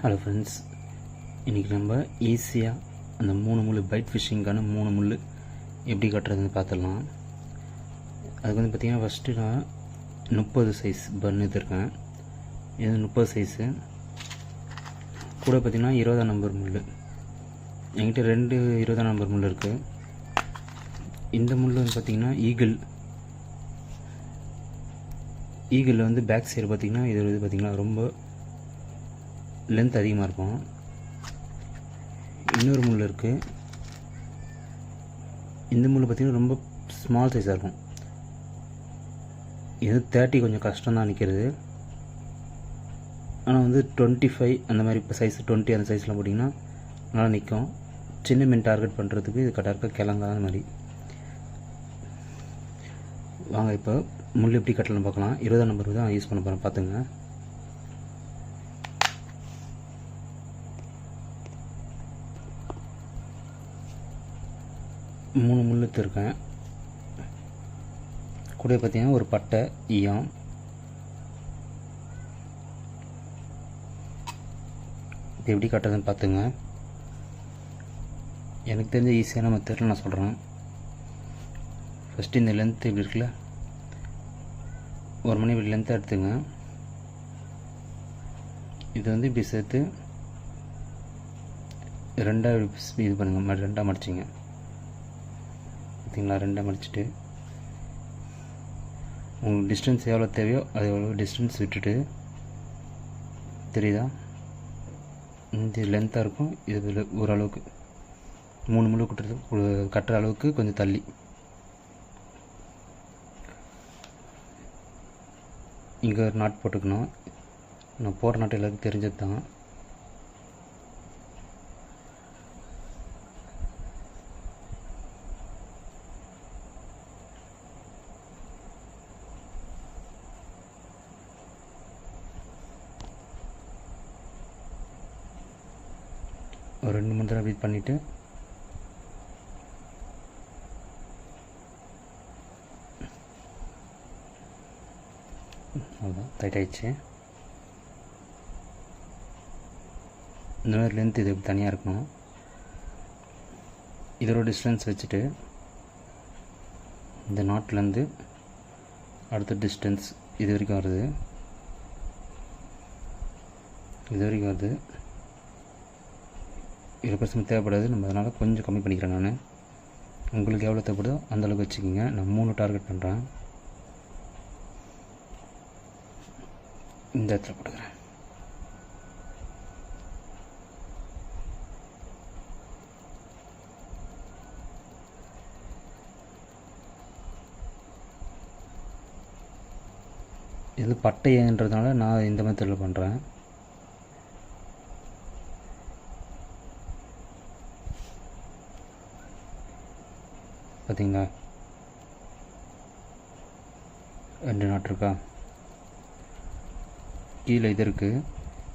Hello friends இன்றைக்கி நம்ம ஈஸியாக அந்த மூணு முள் பைட் ஃபிஷ்ஷிங்கான மூணு முள் எப்படி கட்டுறதுன்னு பார்த்துடலாம். அதுக்கு வந்து பார்த்திங்கன்னா ஃபஸ்ட்டு நான் முப்பது சைஸ் பன் எடுத்துருக்கேன். இது முப்பது சைஸு கூட பார்த்திங்கன்னா இருபதாம் நம்பர் முள் என்கிட்ட ரெண்டு இருபதாம் நம்பர் முள் இருக்குது இந்த முள் வந்து பார்த்திங்கன்னா ஈகிள் ஈகிளில் வந்து பேக் சைடு பார்த்திங்கன்னா இது வந்து பார்த்திங்கன்னா ரொம்ப லென்த் அதிகமாக இருக்கும். இன்னொரு முள் இருக்குது இந்த முள் பார்த்திங்கன்னா ரொம்ப ஸ்மால் சைஸாக இருக்கும். இது தேர்ட்டி கொஞ்சம் கஷ்டம் தான் நிற்கிறது ஆனால் வந்து டுவெண்ட்டி ஃபைவ் அந்த மாதிரி இப்போ சைஸ் டுவெண்ட்டி அந்த சைஸ்லாம் போட்டிங்கன்னா நல்லா நிற்கும் சின்ன மீன் டார்கெட் பண்ணுறதுக்கு இது கரெக்டாக கிழங்கா அந்த மாதிரி. வாங்க இப்போ முள் எப்படி கட்டலாம் பார்க்கலாம். இருபதாம் நம்பர் தான் யூஸ் பண்ண போகிறேன் பார்த்துங்க மூணு முள் இருக்கேன் கூட பார்த்தீங்கன்னா ஒரு பட்டை ஈயம். இது எப்படி கட்டுறதுன்னு பார்த்துங்க எனக்கு தெரிஞ்ச ஈஸியான மெத்தடில் நான் சொல்கிறேன் ஃபஸ்ட்டு இந்த லென்த்து இப்படி இருக்குல்ல? ஒரு மணி இப்படி லென்த்தாக எடுத்துங்க. இது வந்து இப்படி சேர்த்து ரெண்டாக இது பண்ணுங்கள் ரெண்டாக மடிச்சிங்க. பார்த்தீங்களா? ரெண்டாக மடிச்சுட்டு. உங்களுக்கு டிஸ்டன்ஸ் எவ்வளோ தேவையோ அது எவ்வளோ டிஸ்டன்ஸ் விட்டுட்டு. தெரியுதா? இந்த லென்த்தாக இருக்கும். இது ஓரளவுக்கு. மூணு முழு கட்டுறது கட்டுற அளவுக்கு கொஞ்சம் தள்ளி. இங்கே ஒரு நாட் போட்டுக்கணும். நான் போடுற நாட்டு எல்லாருக்கும் தெரிஞ்சது தான் ஒரு ரெண்டு மூணு தடவை வெயிட் பண்ணிவிட்டு அவ்வளோதான் டைட் ஆயிடுச்சு. இந்த மாதிரி லென்த் இது தனியாக இருக்கணும். இதோட டிஸ்டன்ஸ் வச்சுட்டு இந்த நாட்லேருந்து அடுத்த டிஸ்டன்ஸ் இது வரைக்கும் வருது. இது வரைக்கும் வருது. இருபது பர்சன்ட் தேவைப்படாது. நம்ம அதனால் கொஞ்சம் கம்மி பண்ணிக்கிறேன் நான். உங்களுக்கு எவ்வளோ தேவைப்படுதோ அந்தளவுக்கு வச்சுக்கோங்க. நான் மூணு டார்கெட் பண்ணுறேன் இந்த இடத்துல போட்டுக்கிறேன். இது பட்டைன்றதுனால நான் இந்த மெத்தடில் பண்ணுறேன் பார்த்தீங்களா? ரெண்டு நாட் இருக்கா? கீழே இது இருக்குது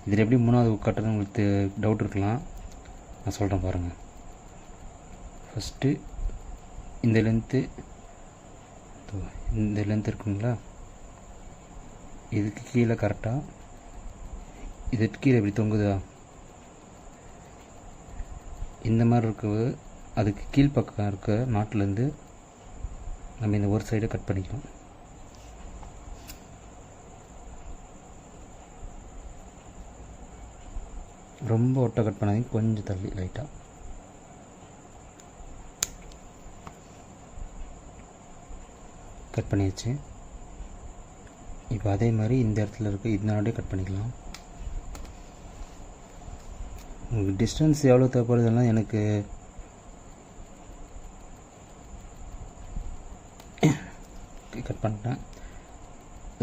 இதில் எப்படி மூணாவது கட்டுறது உங்களுக்கு டவுட் இருக்கலாம். நான் சொல்கிறேன் பாருங்கள் ஃபஸ்ட்டு இந்த லென்த்து இந்த லென்த் இருக்குங்களா? இதுக்கு கீழே கரெக்டாக இதுக்கு கீழே எப்படி தொங்குதா? இந்த மாதிரி இருக்குது அதுக்கு கீழ்ப்பக்கம் இருக்க நாட்டிலேருந்து நம்ம இந்த ஒரு சைடை கட் பண்ணிக்கலாம் ரொம்ப ஒட்டை கட் பண்ணாதீங்க கொஞ்சம் தள்ளி லைட்டாக கட் பண்ணியாச்சு. இப்போ அதே மாதிரி இந்த இடத்துல இருக்க இந்த கட் பண்ணிக்கலாம். உங்களுக்கு டிஸ்டன்ஸ் எவ்வளோ தேவைப்படுதெல்லாம் எனக்கு கட் பண்ணிட்டேன்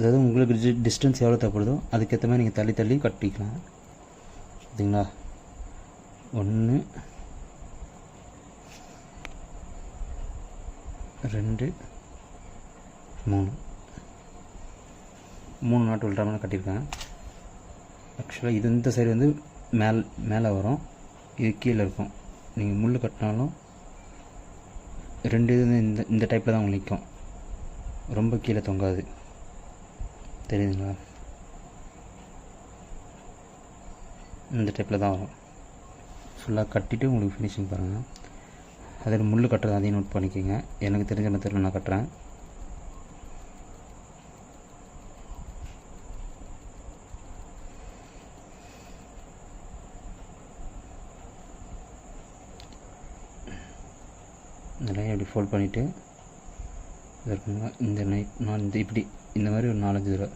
அதாவது உங்களுக்கு டிஸ்டன்ஸ் எவ்வளோ தேவைப்படுதோ அதுக்கேற்ற மாதிரி நீங்கள் தள்ளி தள்ளி கட்டிக்கலாம். சரிங்களா? ஒன்று ரெண்டு மூணு. மூணு நாட்டு விள்ளாமல் கட்டியிருக்கேன் ஆக்சுவலாக இது இந்த சைடு வந்து மேல் மேலே வரும். இது கீழே இருக்கும். நீங்கள் முள் கட்டினாலும் ரெண்டு இது இந்த இந்த டைப்பில் தான் உங்களுக்கு நிற்கும் ரொம்ப கீழே தொங்காது. தெரியுதுங்களா? இந்த டைப்பில் தான் வரும். ஃபுல்லாக கட்டிவிட்டு உங்களுக்கு ஃபினிஷிங் பாருங்கள் அதில் முள் கட்டுறது அதையும் நோட் பண்ணிக்கோங்க. எனக்கு தெரிஞ்ச மெத்தடில் நான் கட்டுறேன். இதெல்லாம் எப்படி ஃபோல்ட் பண்ணிவிட்டு இந்த நைட் நான் இந்த இப்படி இந்த மாதிரி ஒரு நாலஞ்சு தடவை.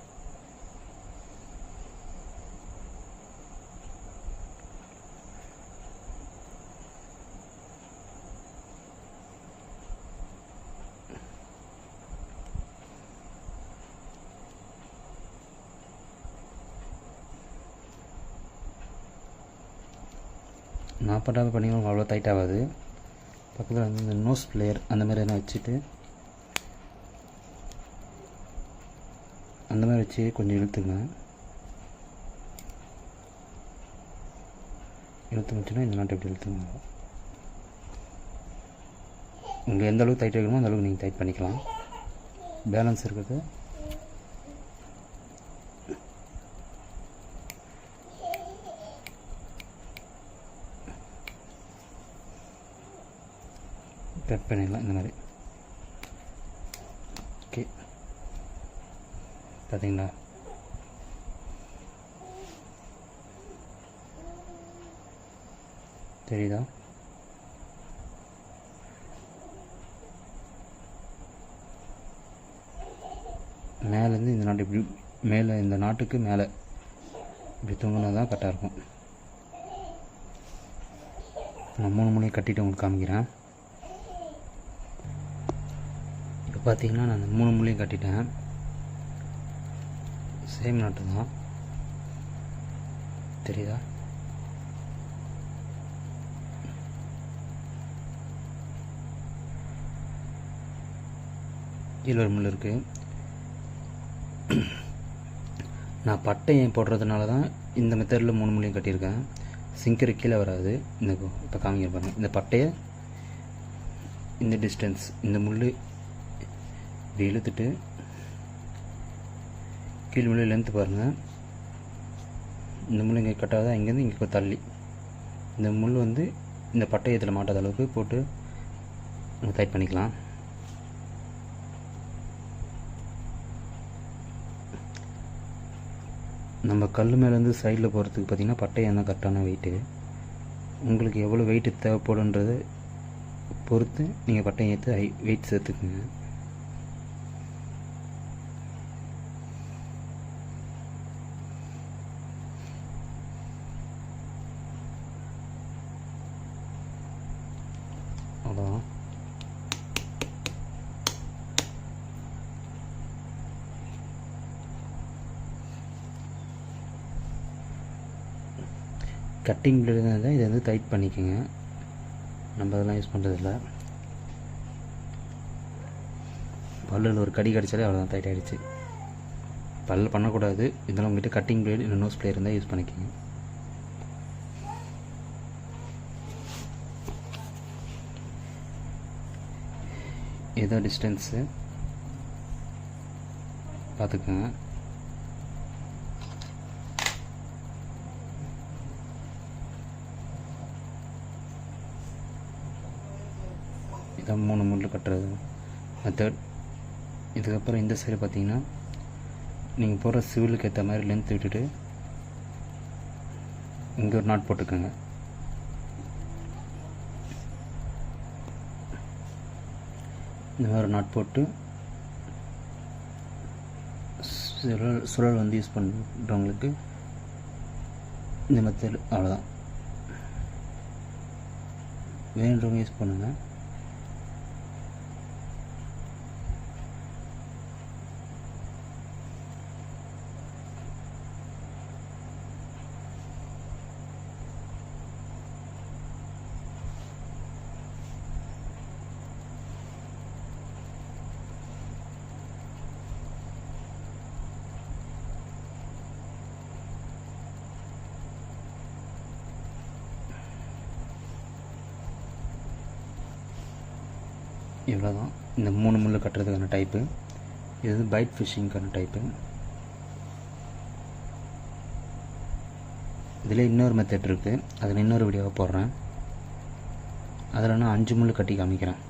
நான் பண்ணாமல் அவ்வளோ டைட் ஆகாது. பக்கத்தில் வந்து இந்த நோஸ் பிளேயர் அந்த மாதிரி எதனா வச்சுட்டு அந்த மாதிரி வச்சு கொஞ்சம் இழுத்துங்க. இழுத்து வச்சுன்னா இந்த நாட்டை இப்படி இழுத்துங்க. உங்களுக்கு எந்த அளவுக்கு டைட் வைக்கணுமோ அந்த அளவுக்கு நீங்கள் டைட் பண்ணிக்கலாம். பேலன்ஸ் இருக்கிறது கட் பண்ணிடலாம் இந்த மாதிரி. ஓகே பார்த்தீங்களா தெரியுதா? மேலேருந்து இந்த நாட்டு இப்படி மேலே இந்த நாட்டுக்கு மேலே. இப்படி தூங்கினா தான் கரெக்டாக இருக்கும். நான் மூணு மூணையும் கட்டிட்டு உங்களுக்கு காமிக்கிறேன். இப்போ பார்த்தீங்கன்னா நான் அந்த மூணு மூலையும் கட்டிட்டேன். சேம் நாட்டு தான் தெரியுதா? கீழே ஒரு முள் இருக்குது நான் பட்டை ஏன் போடுறதுனால தான் இந்த மெத்தடில் மூணு முள்ளையும் கட்டியிருக்கேன். சிங்கர் கீழே வராது. இந்த இப்போ காமிக்கிறப்பாங்க இந்த பட்டையை இந்த டிஸ்டன்ஸ் இந்த முள் இப்படி இழுத்துட்டு கீழ் முள்ளு லென்த்து பாருங்கள் இந்த முள் இங்கே கட்டாதான் இங்கேருந்து இங்கே தள்ளி. இந்த முள் வந்து இந்த பட்டயத்தில் மாட்டாத அளவுக்கு போட்டு நம்ம டைட் பண்ணிக்கலாம். நம்ம கல் மேலேருந்து சைடில் போகிறதுக்கு பார்த்திங்கன்னா பட்டயம் தான் கரெக்டான வெயிட்டு உங்களுக்கு எவ்வளோ வெயிட்டு தேவைப்படுன்றதை பொறுத்து நீங்கள் பட்டயம் ஏற்று ஹை வெயிட் சேர்த்துக்குங்க அவ்வளோதான் கட்டிங் பிளேடு தான் இதை வந்து டைட் பண்ணிக்கோங்க. நம்ம அதெல்லாம் யூஸ் பண்ணுறதில்ல பல்லில் ஒரு கடி கடிச்சாலே அவ்வளோதான் டைட் ஆகிடுச்சு பல்ல பண்ணக்கூடாது. இதெல்லாம் உங்கள்கிட்ட கட்டிங் பிளேடு இல்லை நோஸ் பிளேயர் இருந்தால் யூஸ் பண்ணிக்கோங்க. ஏதோ டிஸ்டன்ஸு பார்த்துக்கோங்க. இதான் மூணு முள் கட்டுறது. மெத்தட் இதுக்கப்புறம் இந்த சைடு பார்த்தீங்கன்னா நீங்கள் போடுற சிவிலுக்கு ஏற்ற மாதிரி லென்த் விட்டுட்டு இங்கே ஒரு நாட் போட்டுக்கோங்க. இந்த மாதிரி நாட் போட்டு சுழல் சுழல் வந்து யூஸ் பண்ணுறவங்களுக்கு இந்த மெத்தட் அவ்வளோதான் வேணுன்றவங்க யூஸ் பண்ணுங்கள் இவ்வளோ தான் இந்த மூணு முள் கட்டுறதுக்கான டைப்பு இது வந்து பைட் ஃபிஷ்ஷிங்க்கான டைப்பு இதில் இன்னொரு மெத்தட் இருக்குது அதில் இன்னொரு வீடியோவை போடுறேன். அதில் நான் அஞ்சு முள் கட்டி காமிக்கிறேன்.